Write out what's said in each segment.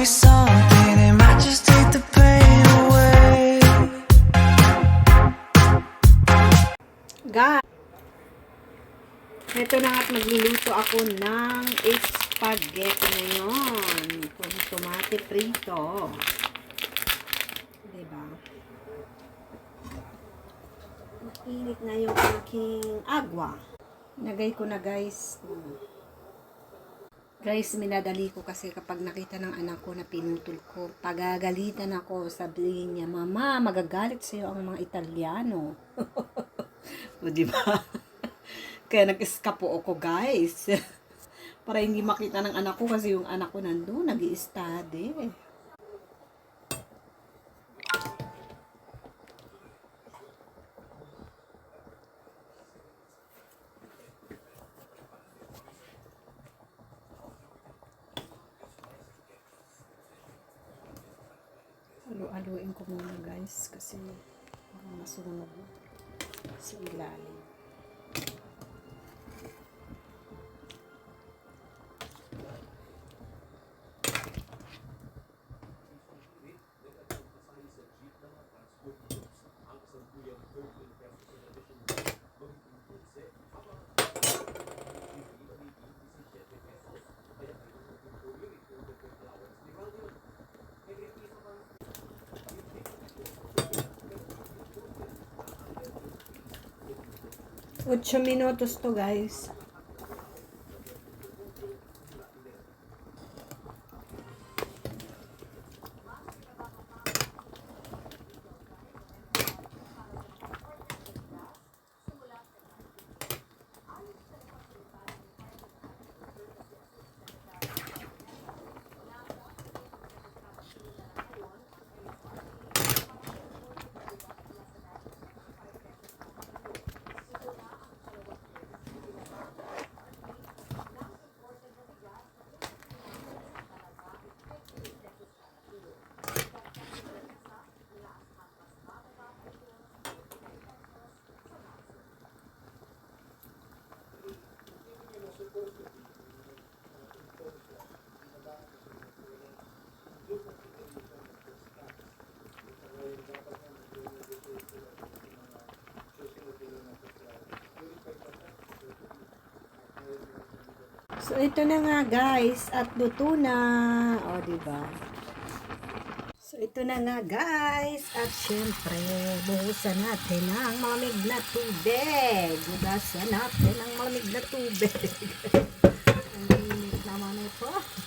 me something, it just take the pain away. Ga! Ito na at magluluto ako ng spaghetti ngayon. Kung tomate prito. Diba? Mainit na yung aking agwa. Nagay ko na guys. Guys, minadali ko kasi kapag nakita ng anak ko na pinutol ko, pagagalitan ako, sabihin niya, Mama, magagalit sa'yo ang mga Italiano. o, di ba? Kaya nag-eskapo ako, guys. Para hindi makita ng anak ko kasi yung anak ko nandun, nag Halo-haloin ko muna guys kasi parang masunog sa ilalim. Ocho minutos to guys. Ito na nga guys. At luto na. O, diba? So, ito na nga guys. At syempre, buhusan natin ang malamig na tubig. Buhusan natin ang malamig na tubig. ang init naman ito.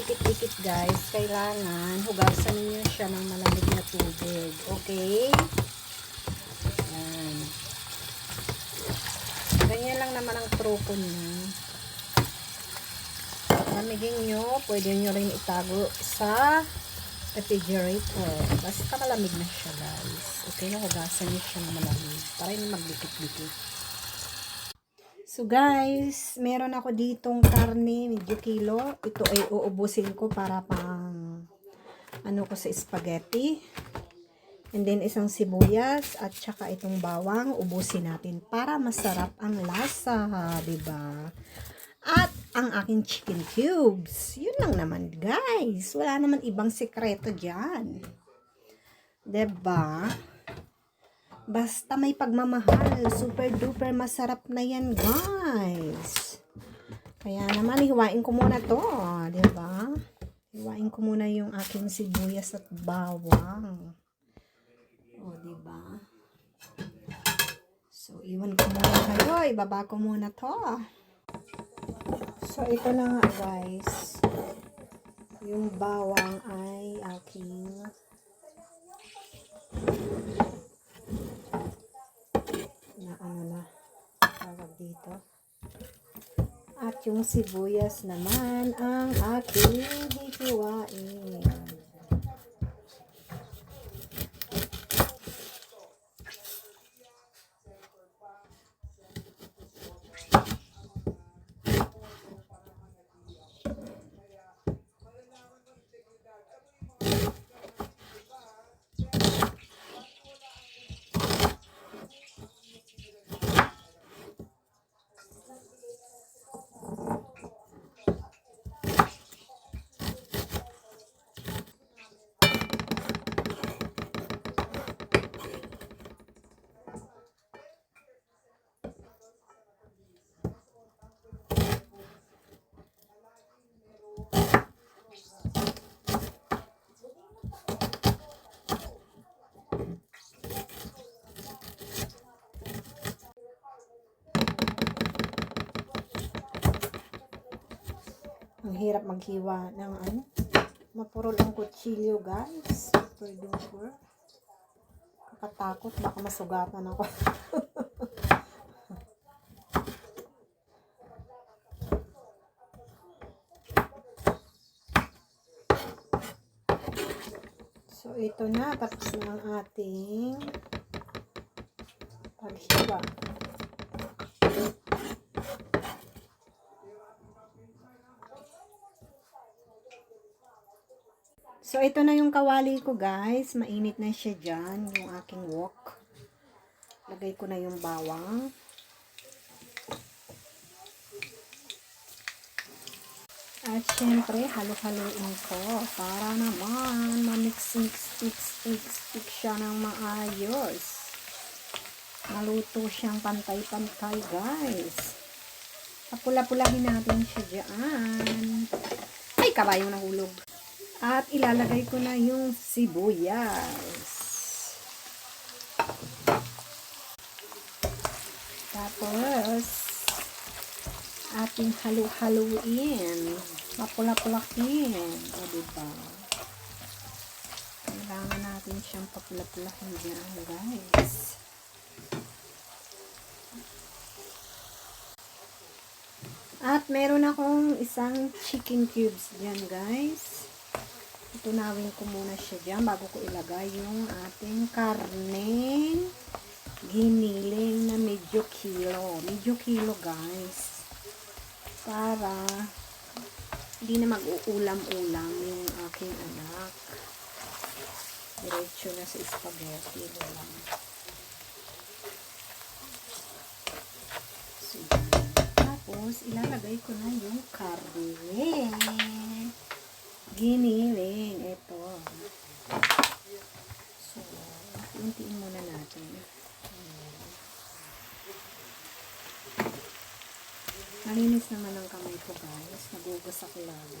Magdikit-dikit guys, kailangan hugasan niyo siya ng malamig na tubig. Okay? Yan. Ganyan lang naman ang truko niya. Lamigin nyo, pwede nyo rin itago sa refrigerator. Basta malamig na siya guys. Okay na hugasan niyo siya ng malamig para hindi magdikit-dikit. So guys, meron ako ditong karne, medyo kilo. Ito ay uubusin ko para pang ano ko sa spaghetti. And then isang sibuyas at saka itong bawang ubusin natin para masarap ang lasa, 'di ba? At ang aking chicken cubes. Yun lang naman, guys. Wala naman ibang sekreto diyan. 'Di ba? Basta may pagmamahal, super duper masarap na yan, guys. Kaya naman, hiwain ko muna to, di ba? Hiwain ko muna yung aking sibuyas at bawang. O, di ba? So, iwan ko muna kayo. Ibaba ko muna to. So, ito na nga, guys. Yung bawang ay aking na ano na tawag dito. At yung sibuyas naman ang aking hihiwain. Ang hirap maghiwa ng ano. Mapurol ang kutsilyo, guys. Super duper. Kakatakot. Baka masugatan ako. So, ito na. Tapos na ang ating paghiwa. So, ito na yung kawali ko, guys. Mainit na siya dyan, yung aking wok. Lagay ko na yung bawang. At syempre, halo-haloin ko para naman mamix-mix-mix-mix-mix siya ng maayos. Maluto siyang pantay-pantay, guys. Papula-pulahin natin siya dyan. Ay, kabayong nahulog. At ilalagay ko na yung sibuyas. Tapos, ating halu-haluin. Papula-pulakin. O, diba? Kailangan natin siyang papula-pulakin dyan, guys. At meron akong isang chicken cubes dyan, guys. Tunawin ko muna siya dyan bago ko ilagay yung ating karneng giniling na medyo kilo. Medyo kilo, guys. Para hindi na mag-uulam-ulam yung aking anak. Diretso na sa spaghetti na lang. So. Tapos, ilalagay ko na yung karne. Giniling. Ito. So, untiin muna natin. Malinis naman ang kamay ko guys. Nagugas ako lagi.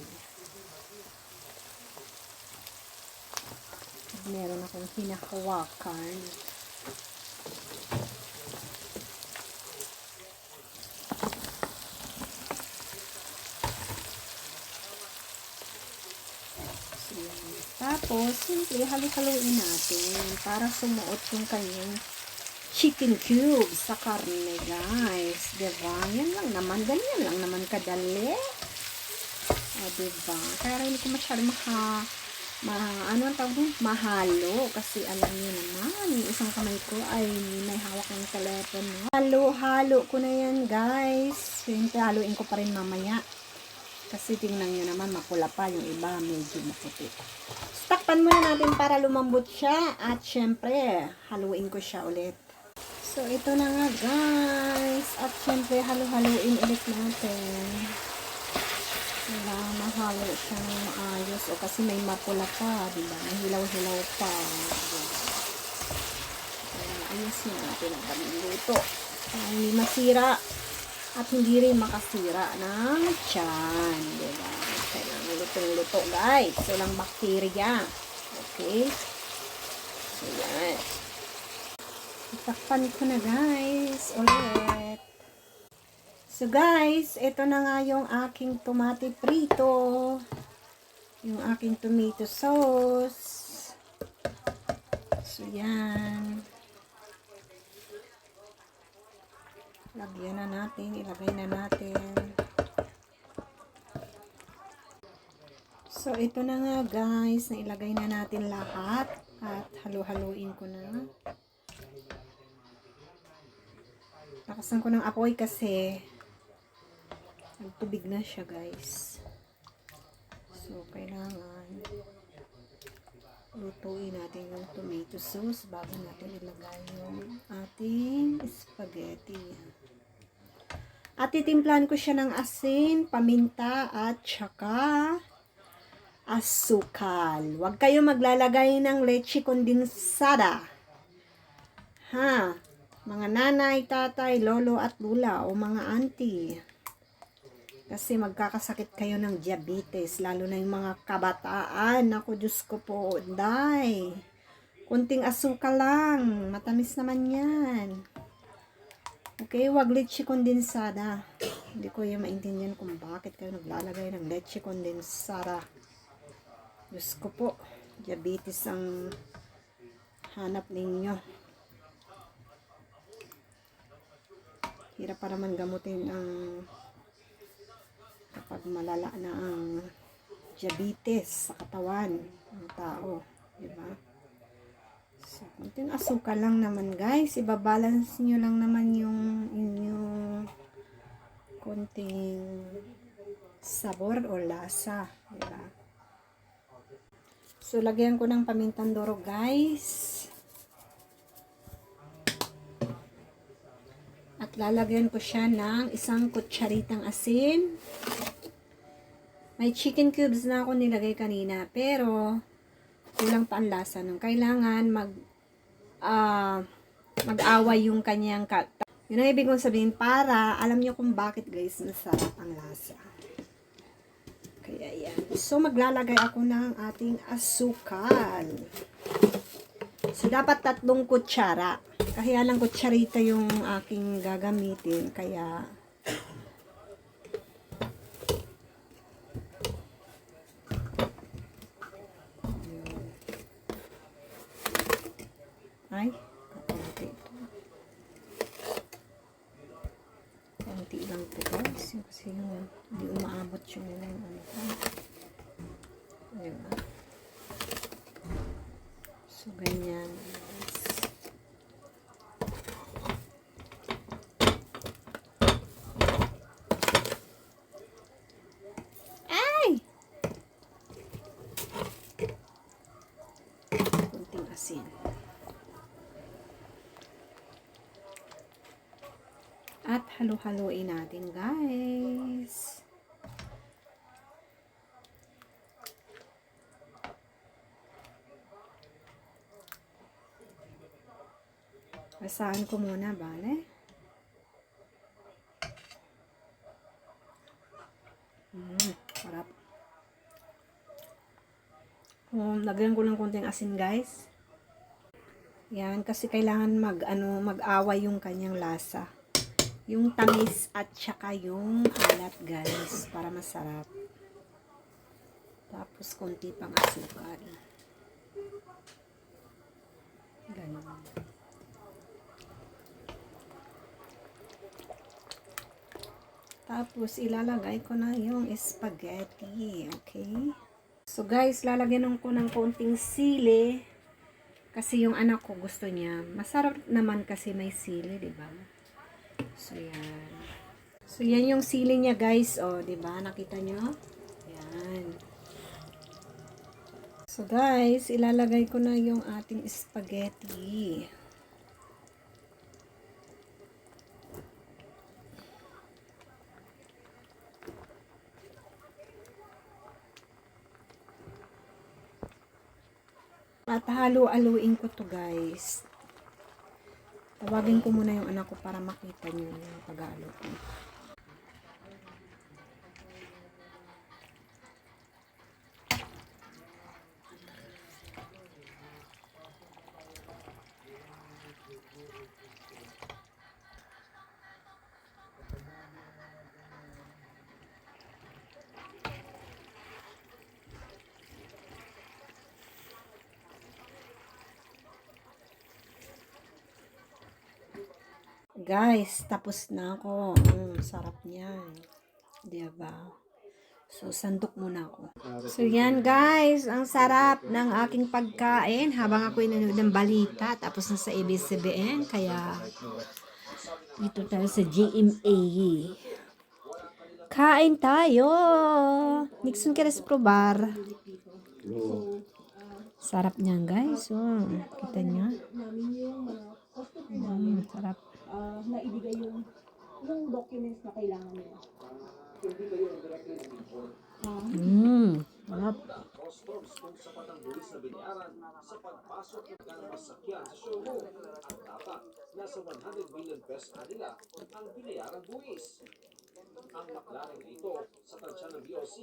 Meron akong hinahawakan. So, yan. Tapos, simple, halo-haloin natin para sumuot yung kanyang chicken cubes sa karne, guys. Diba? Yan lang naman. Ganyan lang naman kadali. O, diba? Kaya hindi ko masyado maha, ma, ano ang tawag doon? Mahalo. Kasi alam niyo naman, yung isang kamay ko ay may hawak ng telepono. Halo-halo ko na yan, guys. Siyempre, haluin ko pa rin mamaya. Kasi tingnan nyo naman, mapula pa. Yung iba, medyo maputi. Takpan muna natin para lumambot siya. At syempre, haluin ko siya ulit. So, ito na nga guys. At syempre, halu-haluin ulit natin. Diba, mahalo siya ng maayos. O kasi may mapula pa, diba? Hilaw-hilaw pa. Diba? Kaya, ayusin natin ang. Para hindi masira. At hindi rin makasira ng tiyan. Diba? Kailangan lutong-luto guys. Walang bakterya. Okay? So, yan. Itakpan ko na guys. Ulit. So guys, ito na nga yung aking tomate prito. Yung aking tomato sauce. So yan. Lagyan na natin. Ilagay na natin. So ito na nga guys. Nailagay na natin lahat. At halu-haluin ko na. Lakasan ko ng apoy kasi nagtubig na siya guys. So, kailangan lutuin natin yung tomato sauce bago natin ilagay yung ating spaghetti. At titimplahan ko siya ng asin, paminta, at saka asukal. Huwag kayo maglalagay ng leche kondensada. Ha? Mga nanay, tatay, lolo at lula o mga auntie. Kasi magkakasakit kayo ng diabetes, lalo na yung mga kabataan. Ako, Diyos ko po, day. Kunting asukal lang. Matamis naman yan. Okay, wag leche kondensada. Hindi ko yung maintindihan kung bakit kayo naglalagay ng leche kondensada. Diyos ko po, diabetes ang hanap ninyo. Hirap pa naman gamutin ang kapag malala na ang diabetes sa katawan ng tao. Diba? So, konting asukal lang naman guys. Ibabalance nyo lang naman yung inyong konting sabor o lasa. Diba? So, lagyan ko ng pamintang doro guys. At lalagyan ko siya ng isang kutsaritang asin. May chicken cubes na ako nilagay kanina. Pero, kulang pa ang lasa nung kailangan mag ah mag-away yung kanyang ka yun ang ibig kong sabihin para alam niyo kung bakit guys masarap ang lasa. Kaya yan. So maglalagay ako ng ating asukal. So dapat tatlong kutsara. Kaya lang kutsarita yung aking gagamitin. Kaya Ay, kakunti ito. Kaunti lang ito guys. Yung Kasi yung hindi yung ano ko. Diba? So, ganyan. Ay! Kunting asin. At halu-haluin natin, guys. Basahan ko muna, bale. Mm, sarap. Um, lagyan ko ng konting asin, guys. Yan, kasi kailangan mag, ano, mag-away yung kanyang lasa yung tamis at saka yung alat guys para masarap tapos konti pang asukal ganun tapos ilalagay ko na yung spaghetti okay so guys lalagyan ko ng konting sili kasi yung anak ko gusto niya masarap naman kasi may sili di ba So, yan. So, yan yung sili niya, guys. O, oh, di ba Nakita nyo? Yan. So, guys, ilalagay ko na yung ating spaghetti. At halu-aluin ko to guys. Tawagin ko muna yung anak ko para makita niyo yung pag-alo ko. Guys, tapos na ako. Mm, sarap niyan. Diba? So, sandok muna ako. So, yan guys. Ang sarap ng aking pagkain habang ako nanonood ng balita. Tapos na sa ABS-CBN. Kaya, dito tayo sa GMA. Kain tayo! Nixon Keres Probar. Sarap niyan guys. Oh, kita niyo? Mm, sarap. Uh, naibigay yung yung documents na kailangan nila. Mm, sarap. customs kung sapat ang buwis na binayaran sa pagpasok ng kanilang masakyan sa showroom. Ang dapat, nasa 100 million pesos na nila ang binayaran buwis. Ang na ito, sa tansya ng BOC,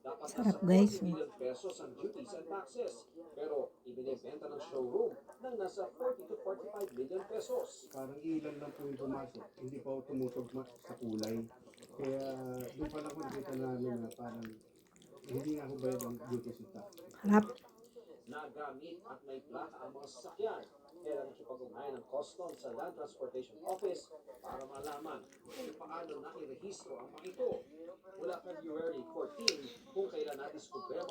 dapat Sarap, guys. 40 million pesos ang duties and taxes. Pero ibinibenta ng showroom ng nasa 40 to 45 million pesos. parang ilan lang po yung pumasok, hindi pa ako tumutugma sa kulay. Kaya doon pa lang ko nakita namin na parang hindi nga ako bayad ang duty sa tax. Harap. Nagamit at may plaka ang mga sasakyan. Kaya nakipag-ugnayan ng custom sa Land Transportation Office para malaman kung paano nakirehistro ang mga ito. Mula February 14 kung kailan nadiskubre ang